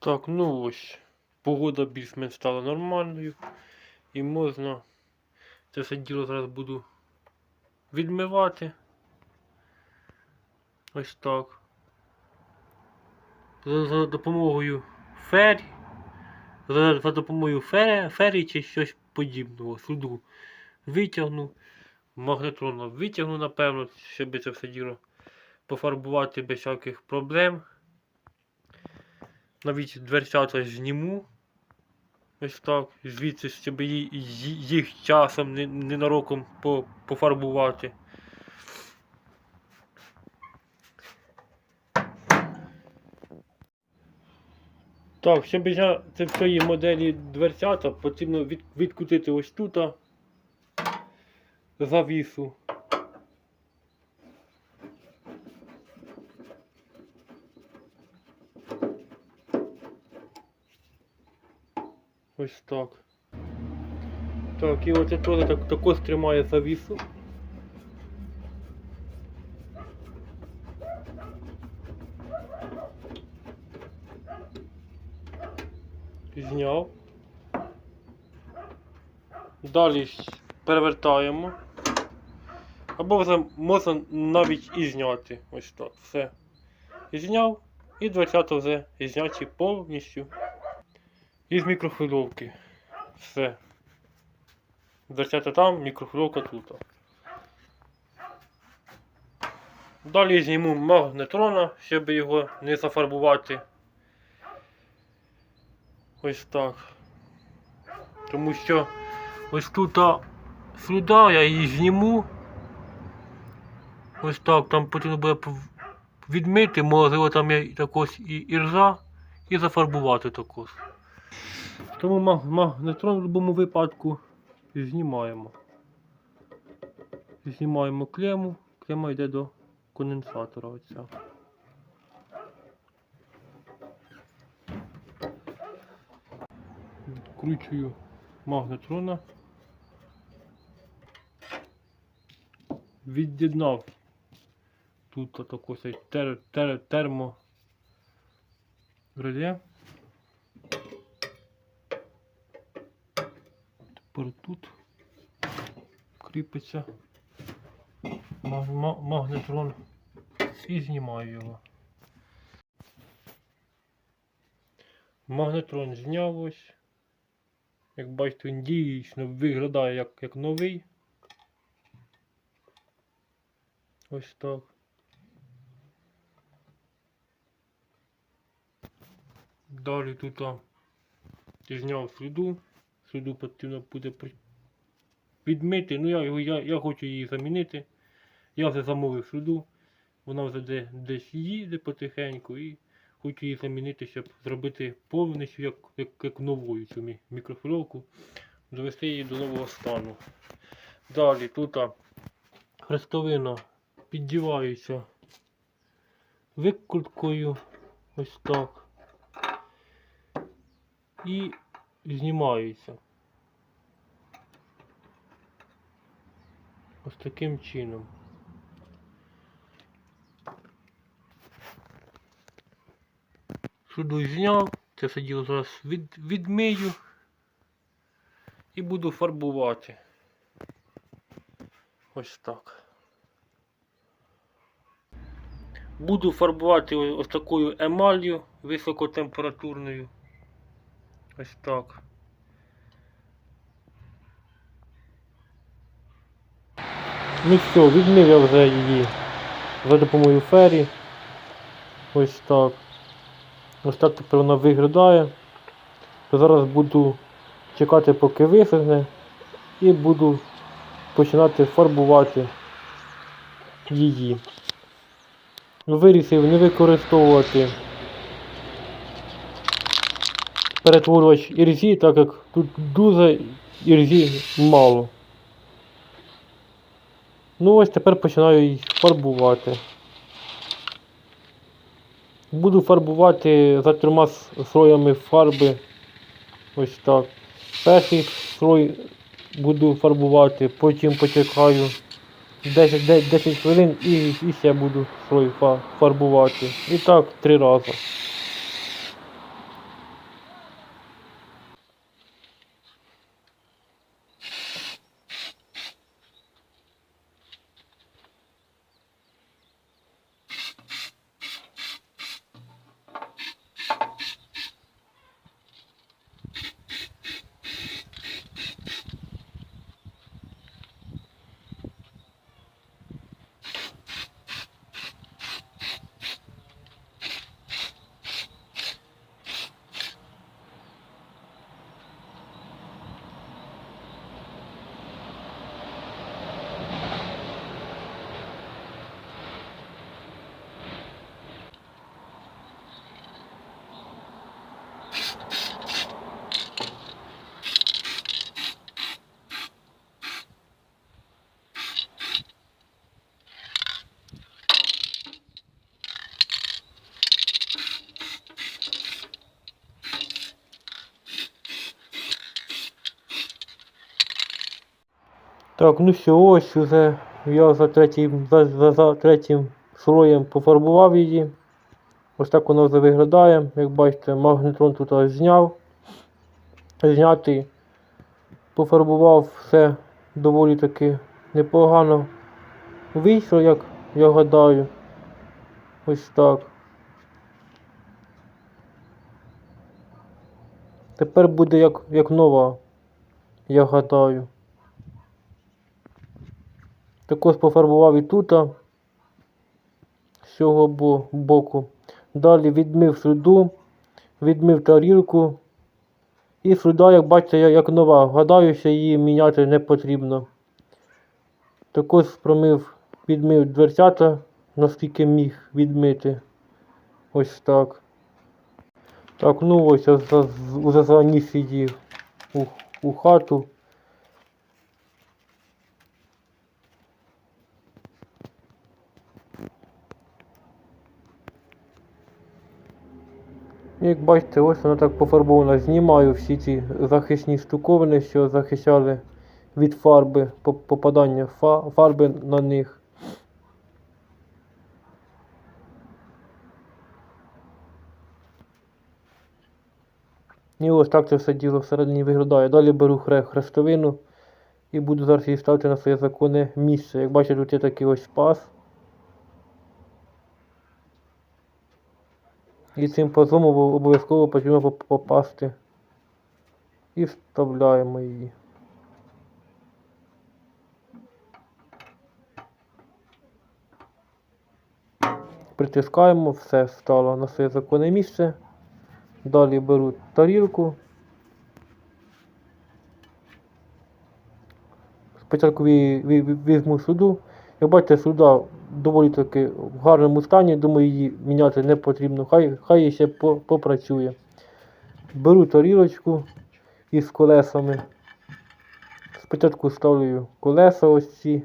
Так, ну ось. Погода більш-менш стала нормальною. І можна це все діло зараз буду відмивати. Ось так. За, за допомогою фері. За, за допомогою фері, фері чи щось подібного. Суду витягну. Магнетрона витягну, напевно, щоб це все діло пофарбувати без всяких проблем. Навіть дверцята зніму. Ось так. Звідси, щоб їх часом ненароком пофарбувати. Так, щоб зняти в цієї моделі дверцята, потрібно від, відкрутити ось тут завісу. Ось так. Так, і оце теж так, також тримає завісу. Зняв. Далі перевертаємо. Або вже можна навіть і зняти. Ось так. Все. Зняв. І 20 вже зняті повністю. Із мікрохвильовки. Все. 20 там, мікрохвильовка тут. Далі зніму магнетрона, щоб його не зафарбувати. Ось так. Тому що ось тут а, слюда, я її зніму. Ось так, там потрібно буде відмити, можливо там є також і іржа, і зафарбувати також. Тому магнетрон в будь-якому випадку знімаємо. Знімаємо клему, клема йде до конденсатора. Оця. Відкручую магнетрона. Від'єднав тут такий цей тер, тер, термо реле. Тепер тут кріпиться магнетрон і знімаю його. Магнетрон зняв ось. Як бачите, він дійсно виглядає як, як новий. Ось так. Далі тут зняв сліду. Сліду потрібно буде відмити. Ну я, я, я хочу її замінити. Я вже замовив сліду. Вона вже де, десь їде потихеньку і хочу її замінити, щоб зробити повністю як, як, як новою цю мі-. Довести її до нового стану. Далі тут хрестовина піддівається викруткою. Ось так. І знімаються. Ось таким чином. Суду зняв, це все діло зараз від, відмию і буду фарбувати. Ось так. Буду фарбувати ось такою емаллю високотемпературною. Ось так. Ну що, відмив я вже її за допомогою фері. Ось так. Ось так тепер вона виглядає. Зараз буду чекати, поки висохне, і буду починати фарбувати її. Вирішив не використовувати перетворювач ірзі, так як тут дуже ірзі мало. Ну ось тепер починаю її фарбувати. Буду фарбувати за трьома слоями фарби. Ось так. Перший слой буду фарбувати, потім почекаю 10, де- 10 хвилин і, і ще буду слой фарбувати. І так три рази. Так, ну все, ось уже я за третім, за, за, за третім слоєм пофарбував її. Ось так воно вже виглядає. Як бачите, магнетрон тут зняв. Знятий. Пофарбував все доволі таки непогано. Вийшло, як я гадаю. Ось так. Тепер буде як, як нова, я гадаю. Також пофарбував і тут, з цього боку. Далі відмив слюду, відмив тарілку. І слюда, як бачите, як нова. Гадаю, що її міняти не потрібно. Також промив, відмив дверцята, наскільки міг відмити. Ось так. Так, ну ось я з- заніс її у, у хату. Як бачите, ось вона так пофарбована. Знімаю всі ці захисні штуковини, що захищали від фарби, попадання фарби на них. І ось так це все діло всередині виглядає. Далі беру хрестовину і буду зараз її ставити на своє законне місце. Як бачите, тут є такий ось паз. І цим пазом обов'язково потрібно попасти. І вставляємо її. Притискаємо, все стало на своє законне місце. Далі беру тарілку. Спочатку ві- ві- ві- візьму суду. Як бачите, суда доволі таки в гарному стані, думаю, її міняти не потрібно. Хай, хай ще попрацює. Беру тарілочку із колесами. Спочатку ставлю колеса ось ці.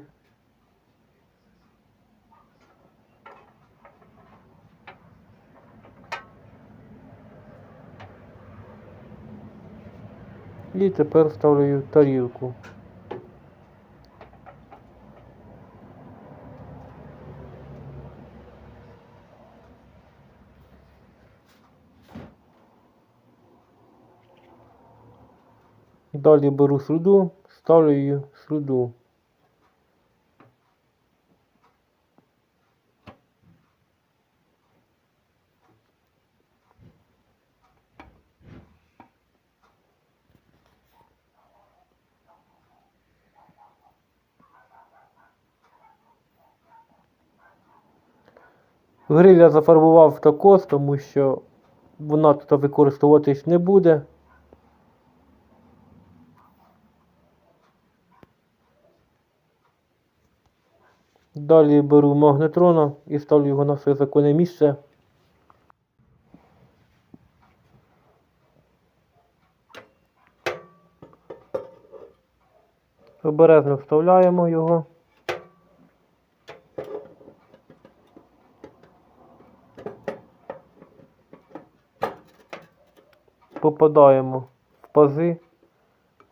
І тепер ставлю тарілку. Далі беру сруду, ставлю її в сруду. Гриль я зафарбував також, тому що вона тут використовуватись не буде. Далі беру магнетрона і ставлю його на своє законне місце. Обережно вставляємо його. Попадаємо в пази.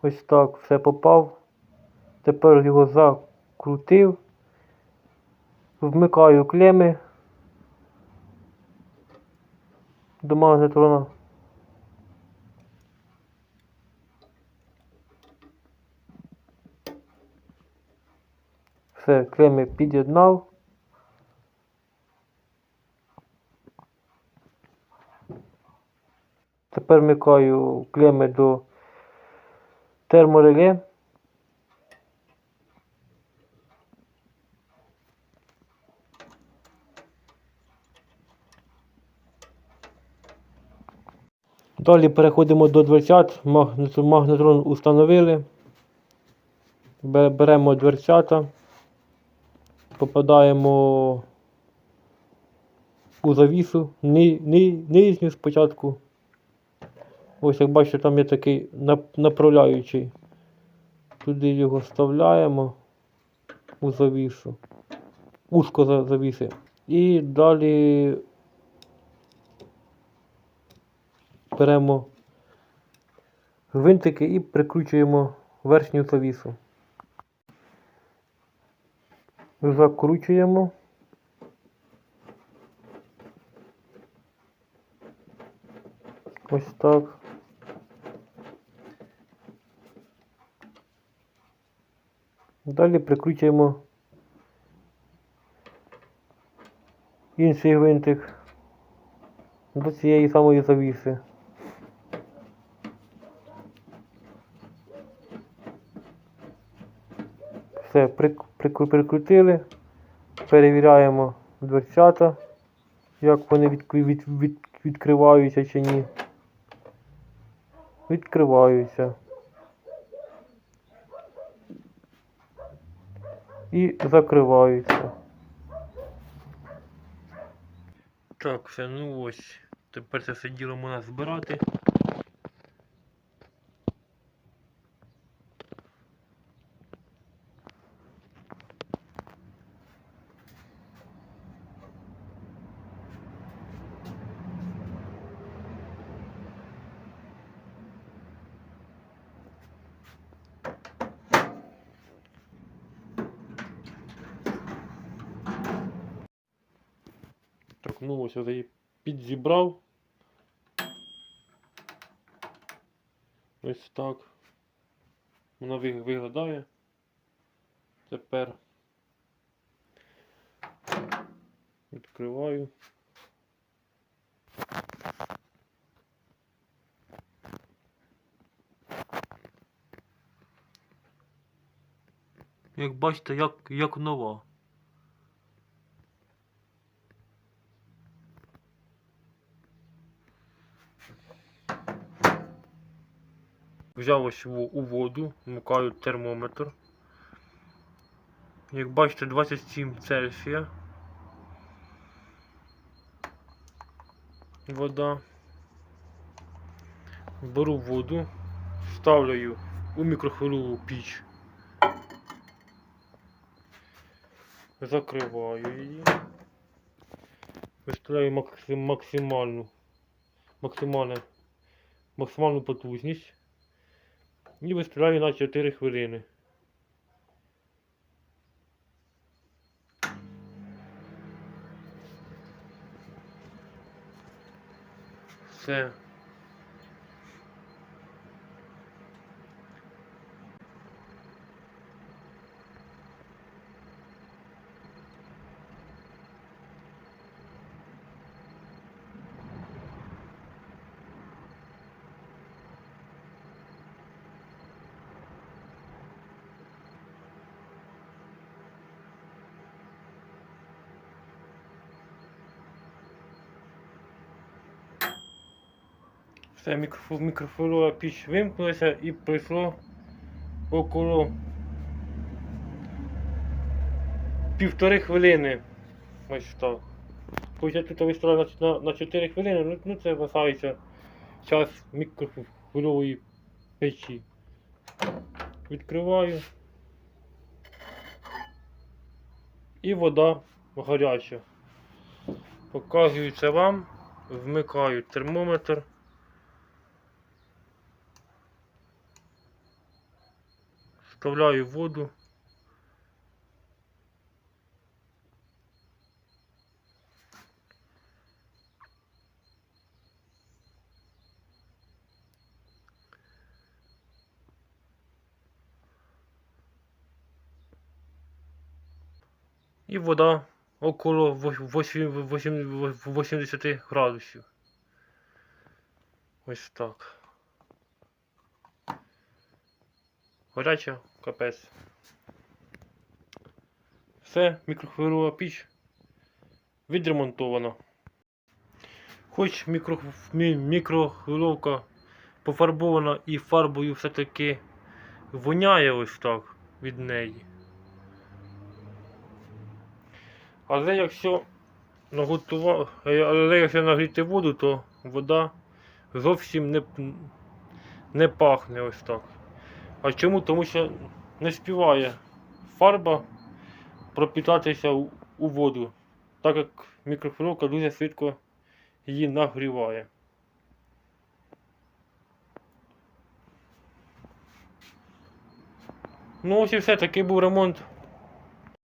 Ось так все попав. Тепер його закрутив. Вмикаю клеми до магнетрона. Все, клеми під'єднав. Тепер вмикаю клеми до термореле. Далі переходимо до дверцят. Магнет- Магнетрон установили. Беремо дверцята, попадаємо у завісу, ни, ни, нижню спочатку. Ось як бачите, там є такий направляючий. Туди його вставляємо у завісу. Узко завіси. І далі беремо гвинтики і прикручуємо верхню завісу. Закручуємо. Ось так. Далі прикручуємо інший гвинтик до цієї самої завіси. Все, прик- прик- прикрутили. Перевіряємо дверцята, як вони від, від, від, відкриваються чи ні. Відкриваються. І закриваються. Так, все, ну ось. Тепер це все діло можна збирати. Так, ну ось я її підзібрав. Ось так. Вона ви- виглядає. Тепер відкриваю. Як бачите, як, як нова. Взяв ось у воду, вмикаю термометр. Як бачите, 27 Цельсія. Вода. Беру воду, ставлю у мікрохвильову піч. Закриваю її. Виставляю максим, максимальну, максимальну, максимальну потужність. І виставляю на 4 хвилини. Все. Все, мікрофонова піч вимкнулася і пройшло около півтори хвилини. Ось так. Хоч я тут виставляю на, на, на 4 хвилини, ну, ну це вважається час мікрохвильової печі. Відкриваю. І вода гаряча. Показую це вам. Вмикаю термометр. Вставляю воду. І вода около вось- восьм- восьм- 80 градусів. Ось так. Гаряча капець. Все, мікрохвильова піч відремонтована. Хоч мікро, мі- пофарбована і фарбою все-таки воняє ось так від неї. Але якщо наготува... але якщо нагріти воду, то вода зовсім не, не пахне ось так. А чому? Тому що не співає фарба пропітатися у, воду, так як мікрохвильовка дуже швидко її нагріває. Ну ось і все, такий був ремонт